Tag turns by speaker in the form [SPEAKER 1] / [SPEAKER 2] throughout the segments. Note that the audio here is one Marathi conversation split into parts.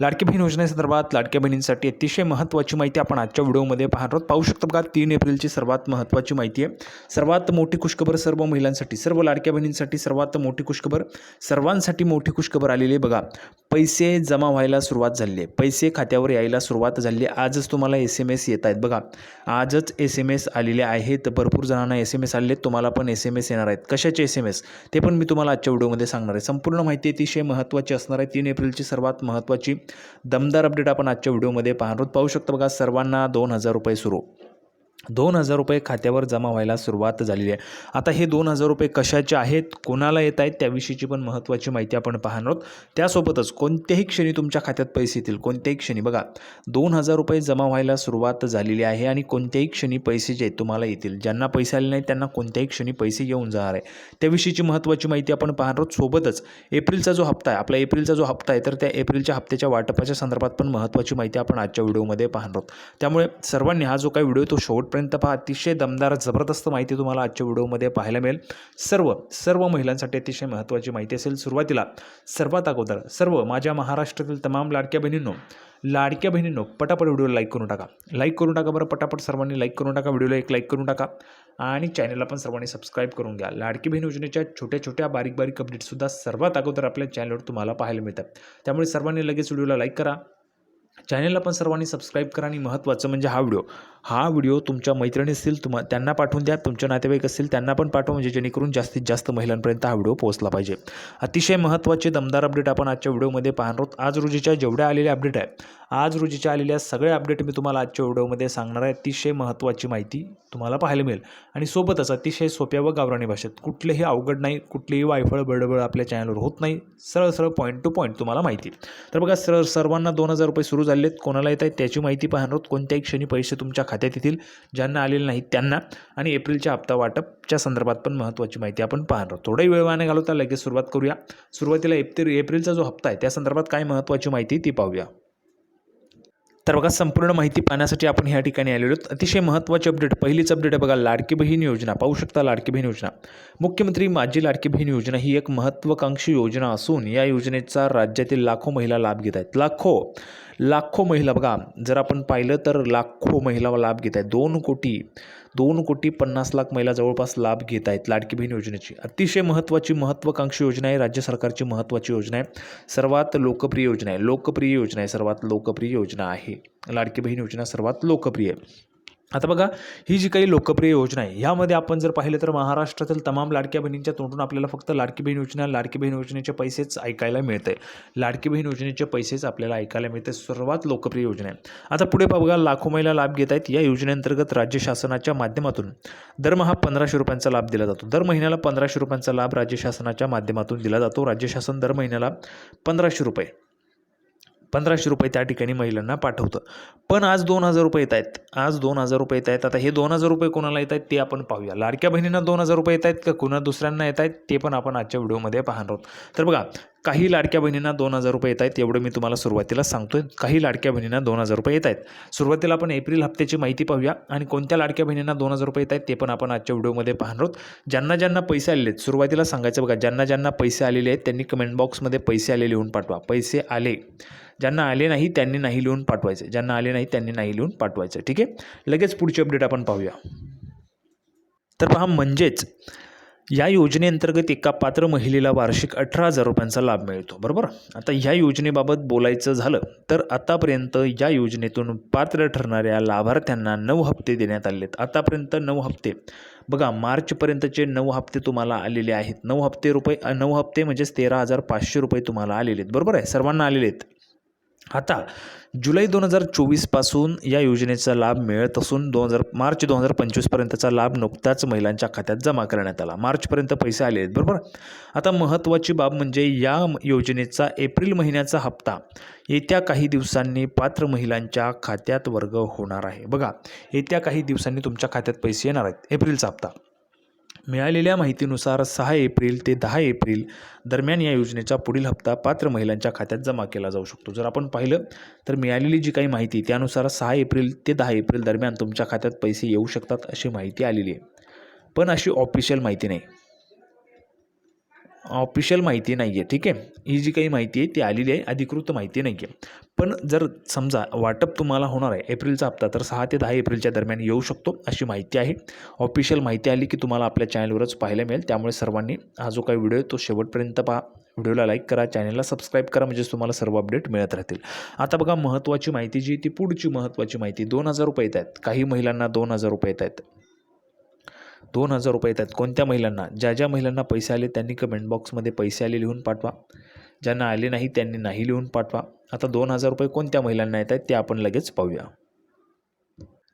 [SPEAKER 1] लाडकी बहीण योजनेसंदर्भात लाडक्या बहिणींसाठी अतिशय महत्त्वाची माहिती आपण आजच्या व्हिडिओमध्ये पाहणार आहोत. पाहू शकतो बघा तीन एप्रिलची सर्वात महत्त्वाची माहिती आहे. सर्वात मोठी खुशखबर सर्व महिलांसाठी सर्व लाडक्या बहिणींसाठी सर्वात मोठी खुशखबर सर्वांसाठी मोठी खुशखबर आलेली आहे बघा. पैसे जमा व्हायला सुरुवात झाली आहे. पैसे खात्यावर यायला सुरुवात झाली आहे. आजच तुम्हाला एस एम एस येत आहेत बघा. आजच एस एम एस आलेले आहेत. भरपूर जणांना एस एम एस आलेले आहेत. तुम्हाला पण एस एम एस येणार आहेत. कशाचे एस एम एस ते पण मी तुम्हाला आजच्या व्हिडिओमध्ये सांगणार आहे. संपूर्ण माहिती अतिशय महत्त्वाची असणार आहे. तीन एप्रिलची सर्वात महत्त्वाची दमदार अपडेट आपण आजच्या व्हिडिओमध्ये पाहणार आहोत. पाहू शकतो बघा सर्वांना दोन हजार रुपये सुरू. दोन हजार रुपये खात्यावर जमा व्हायला सुरुवात झालेली आहे. आता हे दोन हजार रुपये कशाचे आहेत कोणाला येत आहेत त्याविषयीची पण महत्त्वाची माहिती आपण पाहणार आहोत. त्यासोबतच कोणत्याही क्षणी तुमच्या खात्यात पैसे येतील कोणत्याही क्षणी. बघा दोन हजार रुपये जमा व्हायला सुरुवात झालेली आहे आणि कोणत्याही क्षणी पैसे जे आहेत तुम्हाला येतील. ज्यांना पैसे आले नाहीत त्यांना कोणत्याही क्षणी पैसे येऊन जाणार आहे. त्याविषयीची महत्त्वाची माहिती आपण पाहणार आहोत. सोबतच एप्रिलचा जो हप्ता आहे आपला एप्रिलचा जो हप्ता आहे तर त्या एप्रिलच्या हप्त्याच्या वाटपाच्या संदर्भात पण महत्त्वाची माहिती आपण आजच्या व्हिडिओमध्ये पाहणार आहोत. त्यामुळे सर्वांनी हा जो काही व्हिडिओ तो शेवटपर्यंत पहा अतिशय दमदार जबरदस्त माहिती तुम्हाला आजच्या व्हिडिओमध्ये पाहायला मिळेल. सर्व सर्व महिलांसाठी अतिशय महत्त्वाची माहिती असेल सुरुवातीला. सर्वात अगोदर सर्व माझ्या महाराष्ट्रातील तमाम लाडक्या बहिणींनो लाडक्या बहिणींनो पटापट व्हिडिओला लाईक करून टाका. लाईक करून टाका बरं पटापट सर्वांनी लाईक करून टाका व्हिडिओला एक लाईक करून टाका. आणि चॅनलला पण सर्वांनी सबस्क्राईब करून घ्या. लाडकी बहीण योजनेच्या छोट्या छोट्या बारीक बारीक अपडेटसुद्धा सर्वात अगोदर आपल्या चॅनलवर तुम्हाला पाहायला मिळतात. त्यामुळे सर्वांनी लगेच व्हिडिओला लाईक करा. चॅनलला पण सर्वांनी सबस्क्राईब करा आणि महत्त्वाचं म्हणजे हा व्हिडिओ. हा व्हिडिओ तुमच्या मैत्रिणी असतील तुम त्यांना पाठवून द्या. तुमच्या नातेवाईक असतील त्यांना पण पाठवा म्हणजे जेणेकरून जास्तीत जास्त महिलांपर्यंत हा व्हिडिओ पोहोचला पाहिजे. अतिशय महत्त्वाचे दमदार अपडेट आपण आजच्या व्हिडिओमध्ये पाहणार आहोत. आज रोजीच्या जेवढ्या आलेल्या अपडेट आहे आज रोजीच्या आलेल्या सगळ्या अपडेट मी तुम्हाला आजच्या व्हिडिओमध्ये सांगणार आहे. अतिशय महत्त्वाची माहिती तुम्हाला पाहायला मिळेल. आणि सोबतच अतिशय सोप्या व गावराणी भाषेत कुठलेही अवघड नाही कुठलीही वायफळ बडबड आपल्या चॅनलवर होत नाही. सरळ सरळ पॉईंट टू पॉईंट तुम्हाला माहिती. तर बघा सर सर्वांना दोन हजार रुपये सुरू झाले आहेत कोणाला येत आहेत त्याची माहिती पाहणार आहोत. कोणत्याही क्षणी पैसे तुमच्या खात्यात येतील ज्यांना आलेले नाहीत त्यांना आणि एप्रिलच्या हप्ता वाटपच्या संदर्भात पण महत्त्वाची माहिती आपण पाहणार. आहोत थोडाही वेळ वाने घालवता लगेच सुरुवात करूया. सुरुवातीला एप्रिल एप्रिलचा जो हप्ता आहे त्या संदर्भात काय महत्त्वाची माहिती ती पाहूया. तर बघा संपूर्ण माहिती पाहण्यासाठी आपण ह्या ठिकाणी आलेलो आहोत. अतिशय महत्त्वाची अपडेट पहिलीच अपडेट आहे बघा लाडकी बहीण योजना. पाहू शकता लाडकी बहीण योजना. मुख्यमंत्री माझी लाडकी बहीण योजना ही एक महत्त्वाकांक्षी योजना असून या योजनेचा राज्यातील लाखो महिला लाभ घेत आहेत. लाखो. लाखो महिला बघा जर आपण पाहिलं तर लाखो महिला लाभ घेत आहेत. दोन कोटी दोन कोटी पन्नास लाख महिला जवळपास लाभ घेत आहेत लाडकी बहीण योजनेची. अतिशय महत्त्वाची महत्त्वाकांक्षी योजना आहे राज्य सरकारची महत्त्वाची योजना आहे. सर्वात लोकप्रिय योजना आहे. लोकप्रिय योजना आहे सर्वात लोकप्रिय योजना आहे. लाडकी बहीण योजना सर्वात लोकप्रिय आहे. आता बघा ही जी काही लोकप्रिय योजना आहे ह्यामध्ये आपण जर पाहिलं तर महाराष्ट्रातील तमाम लाडक्या बहिणींच्या तोंडून आपल्याला फक्त लाडकी बहीण योजना लाडकी बहीण योजनेचे पैसेच ऐकायला मिळते लाडकी बहीण योजनेचे पैसेच आपल्याला ऐकायला मिळते सर्वात लोकप्रिय योजना आहे. आता पुढे बघा लाखो महिला लाभ घेत आहेत. या योजनेअंतर्गत राज्य शासनाच्या माध्यमातून दरमहा पंधराशे रुपयांचा लाभ दिला जातो. दर महिन्याला पंधराशे रुपयांचा लाभ राज्य शासनाच्या माध्यमातून दिला जातो. राज्य शासन दर महिन्याला पंधराशे रुपये. पंधराशे रुपये त्या ठिकाणी महिलांना पाठवतं. पण आज दोन हजार रुपये येत आहेत. आज दोन हजार रुपये येत आहेत. आता हे दोन हजार रुपये कोणाला येत आहेत ते आपण पाहूया. लाडक्या बहिणींना दोन हजार रुपये येत आहेत का कुणा दुसऱ्यांना येत आहेत ते पण आपण आजच्या व्हिडिओमध्ये पाहणार आहोत. तर बघा काही लाडक्या बहिणींना दोन हजार रुपये येत आहेत एवढं मी तुम्हाला सुरुवातीला सांगतोय. काही लाडक्या बहिणींना दोन हजार रुपये येत आहेत. सुरुवातीला आपण एप्रिल हप्त्याची माहिती पाहूया आणि कोणत्या लाडक्या बहिणींना दोन हजार रुपये येत आहेत ते पण आपण आजच्या व्हिडिओमध्ये पाहणार आहोत. ज्यांना ज्यांना पैसे आलेले आहेत सुरुवातीला सांगायचं बघा ज्यांना ज्यांना पैसे आलेले आहेत त्यांनी कमेंट बॉक्समध्ये पैसे आले लिहून पाठवा. पैसे आले. ज्यांना आले नाही त्यांनी नाही लिहून पाठवायचे. ज्यांना आले नाही त्यांनी नाही लिहून पाठवायचं. ठीक आहे? लगेच पुढची अपडेट आपण पाहूया. तर पहा म्हणजेच या योजनेअंतर्गत एका पात्र महिलेला वार्षिक अठरा हजार रुपयांचा लाभ मिळतो. बरोबर? आता ह्या योजनेबाबत बोलायचं झालं तर आतापर्यंत या योजनेतून पात्र ठरणाऱ्या लाभार्थ्यांना नऊ हप्ते देण्यात आले आहेत आतापर्यंत नऊ हप्ते. बघा मार्चपर्यंतचे नऊ हप्ते तुम्हाला आलेले आहेत. नऊ हप्ते रुपये नऊ हप्ते म्हणजेच तेरा हजार पाचशे रुपये तुम्हाला आलेले आहेत. बरोबर आहे? सर्वांना आलेले आहेत. आता जुलै दोन हजार चोवीसपासून या योजनेचा लाभ मिळत असून दोन हजार मार्च दोन हजार पंचवीसपर्यंतचा लाभ नुकताच महिलांच्या खात्यात जमा करण्यात आला. मार्चपर्यंत पैसे आले आहेत बरोबर? आता महत्त्वाची बाब म्हणजे या योजनेचा एप्रिल महिन्याचा हप्ता येत्या काही दिवसांनी पात्र महिलांच्या खात्यात वर्ग होणार आहे. बघा येत्या काही दिवसांनी तुमच्या खात्यात पैसे येणार आहेत एप्रिलचा हप्ता. मिळालेल्या माहितीनुसार सहा एप्रिल ते दहा एप्रिल दरम्यान या योजनेचा पुढील हप्ता पात्र महिलांच्या खात्यात जमा केला जाऊ शकतो. जर आपण पाहिलं तर मिळालेली जी काही माहिती त्यानुसार सहा एप्रिल ते दहा एप्रिल दरम्यान तुमच्या खात्यात पैसे येऊ शकतात अशी माहिती आलेली आहे. पण अशी ऑफिशियल माहिती नाही. ऑफिशियल माहिती नाही आहे ठीक आहे? ही जी काही माहिती आहे ती आलेली आहे अधिकृत माहिती नाही आहे पण जर समजा वाटप तुम्हाला होणार आहे एप्रिलचा हप्ता तर सहा ते दहा एप्रिलच्या दरम्यान येऊ शकतो अशी माहिती आहे. ऑफिशियल माहिती आली की तुम्हाला आपल्या चॅनलवरच पाहायला मिळेल. त्यामुळे सर्वांनी हा जो काही व्हिडिओ आहे तो शेवटपर्यंत पहा. व्हिडिओला लाईक करा चॅनलला सबस्क्राईब करा म्हणजेच तुम्हाला सर्व अपडेट मिळत राहतील. आता बघा महत्त्वाची माहिती जी ती पुढची महत्त्वाची माहिती दोन हजार रुपये येत आहेत. काही महिलांना दोन हजार रुपये येत आहेत. दोन हजार रुपये येत आहेत कोणत्या महिलांना? ज्या ज्या महिलांना पैसे आले त्यांनी कमेंट बॉक्समध्ये पैसे आले लिहून पाठवा. ज्यांना आले नाही त्यांनी नाही लिहून पाठवा. आता दोन हजार रुपये कोणत्या महिलांना येत आहेत ते आपण लगेच पाहूया.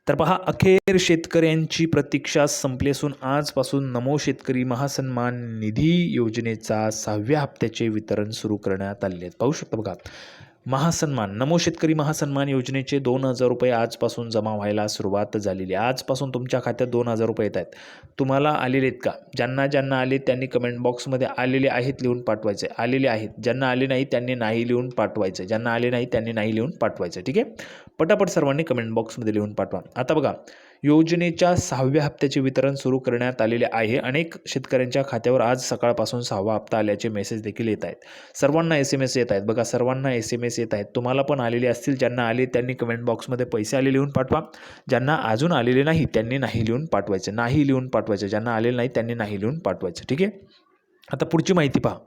[SPEAKER 1] तर पहा अखेर शेतकऱ्यांची प्रतीक्षा संपली असून आजपासून नमो शेतकरी महासन्मान निधी योजनेचा सहाव्या हप्त्याचे वितरण सुरू करण्यात आले आहेत. पाहू शकता बघा. महासन्मान. नमो शेतकरी महासन्मान योजनेचे दोन हजार रुपये आजपासून जमा व्हायला सुरुवात झालेली आहे. आजपासून तुमच्या खात्यात दोन हजार रुपये येत आहेत. तुम्हाला आलेले आहेत का? ज्यांना ज्यांना आले त्यांनी कमेंट बॉक्समध्ये आलेले आहेत लिहून पाठवायचे. आलेले आहेत. ज्यांना आले नाही त्यांनी नाही लिहून पाठवायचे. ज्यांना आले नाही त्यांनी नाही लिहून पाठवायचं. ठीक आहे? पटापट सर्वांनी कमेंट बॉक्समध्ये लिहून पाठवा. आता बघा योजनेच्या सहाव्या हप्त्याचे वितरण सुरू करण्यात आलेले आहे. अनेक शेतकऱ्यांच्या खात्यावर आज सकाळपासून सहावा हप्ता आल्याचे मेसेज देखील येत आहेत. सर्वांना एस एम एस येत आहेत. बघा सर्वांना एस एम एस येत आहेत. तुम्हाला पण आलेले असतील. ज्यांना आले त्यांनी कमेंट बॉक्समध्ये पैसे आले लिहून पाठवा. ज्यांना अजून आलेले नाही त्यांनी नाही लिहून पाठवायचे. नाही लिहून पाठवायचे. ज्यांना आलेले नाही त्यांनी नाही लिहून पाठवायचे. ठीक आहे? आता पुढची माहिती पहा.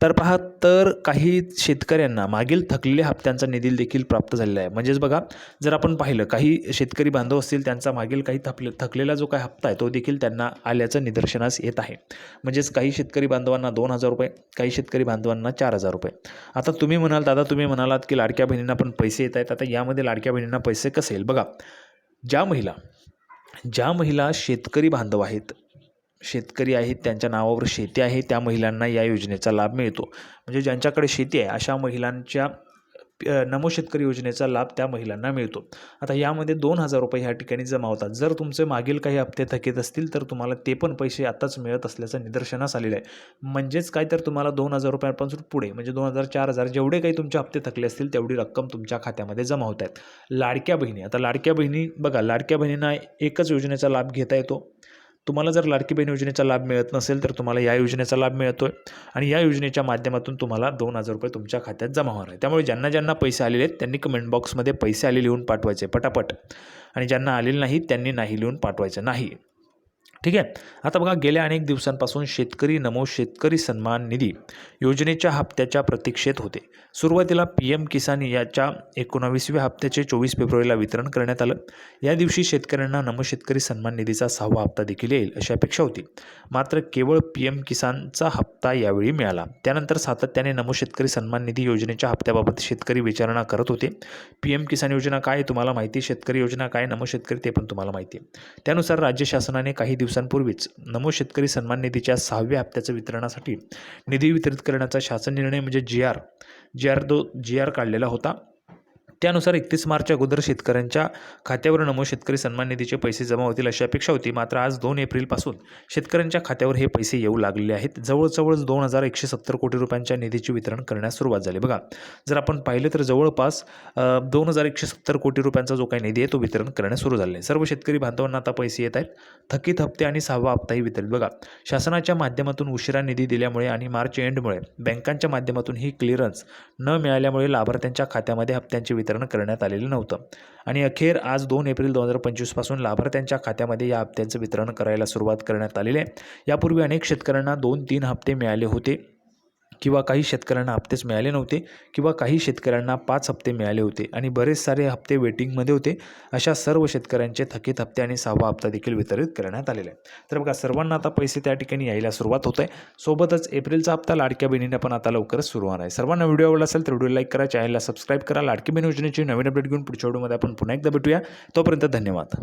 [SPEAKER 1] तर पहा तर काही शेतकऱ्यांना मागील थकलेल्या हप्त्यांचा निधी देखील प्राप्त झालेला आहे. म्हणजेच बघा जर आपण पाहिलं काही शेतकरी बांधव असतील त्यांचा मागील काही थकले थकलेला जो काही हप्ता आहे तो देखील त्यांना आल्याचं निदर्शनास येत आहे. म्हणजेच काही शेतकरी बांधवांना दोन हजार रुपये काही शेतकरी बांधवांना चार हजार रुपये. आता तुम्ही म्हणाल दादा तुम्ही म्हणालात की लाडक्या बहिणींना पण पैसे येत आहेत. आता यामध्ये लाडक्या बहिणींना पैसे कसे येईल? बघा ज्या महिला ज्या महिला शेतकरी बांधव आहेत शेतकरी आहेत त्यांच्या नावावर शेती आहे त्या महिलांना या योजनेचा लाभ मिळतो. म्हणजे ज्यांच्याकडे शेती आहे अशा महिलांच्या नमो शेतकरी योजनेचा लाभ त्या महिलांना मिळतो. आता यामध्ये दोन हजार रुपये ह्या ठिकाणी जमा होतात. जर तुमचे मागील काही हप्ते थकीत असतील तर तुम्हाला ते पण पैसे आताच मिळत असल्याचं निदर्शनास आलेलं आहे. म्हणजेच काय तर तुम्हाला दोन हजार रुपयांपासून पुढे म्हणजे दोन हजार चार हजार जेवढे काही तुमचे हप्ते थकले असतील तेवढी रक्कम तुमच्या खात्यामध्ये जमा होत आहेत. लाडक्या बहिणी आता लाडक्या बहिणी बघा लाडक्या बहिणींना एकच योजनेचा लाभ घेता येतो. तुम्हाला जर लाडकी बहीण योजनेचा लाभ मिळत नसेल तर तुम्हाला या योजनेचा लाभ मिळतो आहे आणि या योजनेच्या माध्यमातून तुम्हाला दोन हजार रुपये तुमच्या खात्यात जमा होणार आहे. त्यामुळे ज्यांना ज्यांना पैसे आलेले आहेत त्यांनी कमेंट बॉक्समध्ये पैसे आले लिहून पाठवायचे पटापट. आणि ज्यांना आलेले नाही त्यांनी नाही लिहून पाठवायचं नाही. ठीक आहे? आता बघा गेल्या अनेक दिवसांपासून शेतकरी नमो शेतकरी सन्मान निधी योजनेच्या हप्त्याच्या प्रतीक्षेत होते. सुरुवातीला पी एम किसान याच्या एकोणावीसव्या हप्त्याचे चोवीस फेब्रुवारीला वितरण करण्यात आलं. या दिवशी शेतकऱ्यांना नमो शेतकरी सन्मान निधीचा सहावा हप्ता देखील येईल अशी अपेक्षा होती. मात्र केवळ पी एम किसानचा हप्ता यावेळी मिळाला. त्यानंतर सातत्याने नमो शेतकरी सन्मान निधी योजनेच्या हप्त्याबाबत शेतकरी विचारणा करत होते. पी एम किसान योजना काय तुम्हाला माहिती? शेतकरी योजना काय नमो शेतकरी ते पण तुम्हाला माहिती आहे. त्यानुसार राज्य शासनाने काही दिवस दिवसांपूर्वीच नमो शेतकरी सन्मान निधीच्या सहाव्या हप्त्याच्या वितरणासाठी निधी वितरित करण्याचा शासन निर्णय म्हणजे जी आर. जी आर दो जी आर काढलेला होता. त्यानुसार एकतीस मार्च अगोदर शेतकऱ्यांच्या खात्यावर नमो शेतकरी सन्मान निधीचे पैसे जमा होतील अशी अपेक्षा होती. मात्र आज दोन एप्रिलपासून शेतकऱ्यांच्या खात्यावर हे पैसे येऊ लागलेले आहेत. जवळजवळ दोन हजार एकशे सत्तर कोटी रुपयांच्या निधीचे वितरण करण्यास सुरुवात झाली. बघा जर आपण पाहिलं तर जवळपास दोन हजार एकशे सत्तर कोटी रुपयांचा जो काही निधी आहे तो वितरण करण्यास सुरू झाले. सर्व शेतकरी बांधवांना आता पैसे येत आहेत. थकीत हप्ते आणि सहावा हप्ताही वितरित. बघा शासनाच्या माध्यमातून उशिरा निधी दिल्यामुळे आणि मार्च एंडमुळे बँकांच्या माध्यमातून ही क्लिअरन्स न मिळाल्यामुळे लाभार्थ्यांच्या खात्यामध्ये हप्त्यांचे वितरण वितरण करण्यात आलेलं नव्हतं. आणि अखेर आज दोन एप्रिल दोन हजार पंचवीसपासून लाभार्थ्यांच्या खात्यामध्ये या हप्त्यांचं वितरण करायला सुरुवात करण्यात आलेली आहे. यापूर्वी अनेक शेतकऱ्यांना दोन तीन हप्ते मिळाले होते. किंवा काही शेतकऱ्यांना हप्तेच मिळाले नव्हते किंवा काही शेतकऱ्यांना पाच हप्ते मिळाले होते आणि बरेच सारे हप्ते वेटिंगमध्ये होते अशा सर्व शेतकऱ्यांचे थकीत हप्ते आणि सहावा हप्ता देखील वितरित करण्यात आलेला आहे तर बघा सर्वांना आता पैसे त्या ठिकाणी यायला सुरुवात होत आहे सोबतच एप्रिलचा हप्ता लाडक्या बहिणीने पण आता लवकरच सुरू होणार आहे. सर्वांना व्हिडिओ आवडला असेल तर व्हिडिओ लाईक करा चॅनलला सबस्क्राईब करा. लाडकी बहीण योजनेची नवीन अपडेट घेऊन पुढच्या व्हिडिओमध्ये आपण पुन्हा एकदा भेटूया. तोपर्यंत धन्यवाद.